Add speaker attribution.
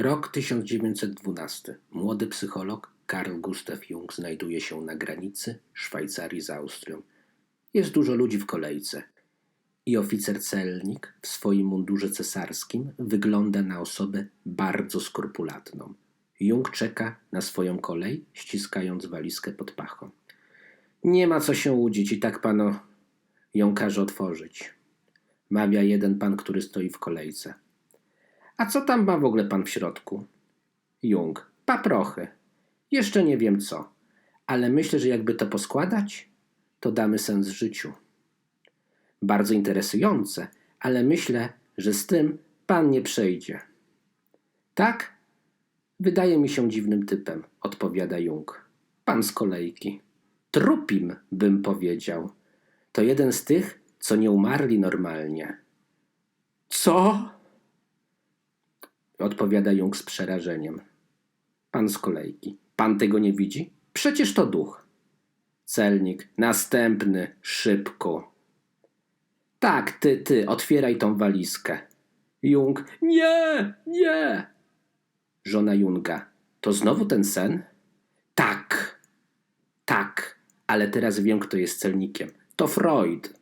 Speaker 1: Rok 1912. Młody psycholog Karl Gustav Jung znajduje się na granicy Szwajcarii z Austrią. Jest dużo ludzi w kolejce. I oficer celnik w swoim mundurze cesarskim wygląda na osobę bardzo skrupulatną. Jung czeka na swoją kolej, ściskając walizkę pod pachą. Nie ma co się łudzić i tak pano ją każe otworzyć. Mawia jeden pan, który stoi w kolejce. A co tam ma w ogóle pan w środku? Jung. Paprochy. Jeszcze nie wiem co, ale myślę, że jakby to poskładać, to damy sens życiu. Bardzo interesujące, ale myślę, że z tym pan nie przejdzie. Tak? Wydaje mi się dziwnym typem, odpowiada Jung. Pan z kolejki. Trupim, bym powiedział. To jeden z tych, co nie umarli normalnie. Co? Odpowiada Jung z przerażeniem. Pan z kolejki. Pan tego nie widzi? Przecież to duch. Celnik. Następny. Szybko. Tak, ty, ty, otwieraj tą walizkę. Jung. Nie, nie. Żona Junga. To znowu ten sen? Tak. Tak, ale teraz wiem, kto jest celnikiem. To Freud.